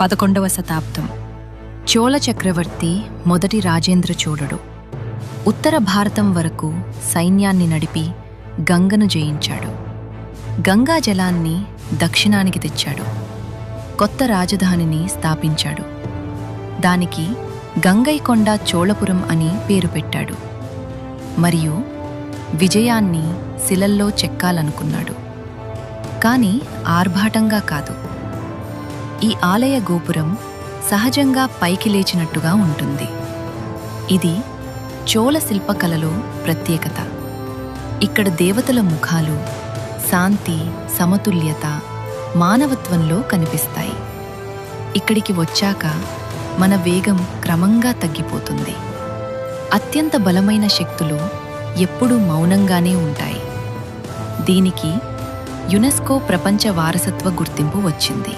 పదకొండవ శతాబ్దం. చోళ చక్రవర్తి మొదటి రాజేంద్ర చోళుడు. ఉత్తర భారతం వరకు సైన్యాన్ని నడిపి గంగను జయించాడు. గంగా జలాన్ని దక్షిణానికి తెచ్చాడు. కొత్త రాజధానిని స్థాపించాడు. దానికి గంగైకొండ చోళపురం అని పేరు పెట్టాడు. మరియు విజయాన్ని శిలల్లో చెక్కాలనుకున్నాడు. కానీ ఆర్భాటంగా కాదు. ఈ ఆలయ గోపురం సహజంగా పైకి లేచినట్టుగా ఉంటుంది. ఇది చోళ శిల్పకళలో ప్రత్యేకత. ఇక్కడ దేవతల ముఖాలు శాంతి సమతుల్యత మానవత్వంలో కనిపిస్తాయి. ఇక్కడికి వచ్చాక మన వేగం క్రమంగా తగ్గిపోతుంది. అత్యంత బలమైన శక్తులు ఎప్పుడూ మౌనంగానే ఉంటాయి. దీనికి యునెస్కో ప్రపంచ వారసత్వ గుర్తింపు వచ్చింది.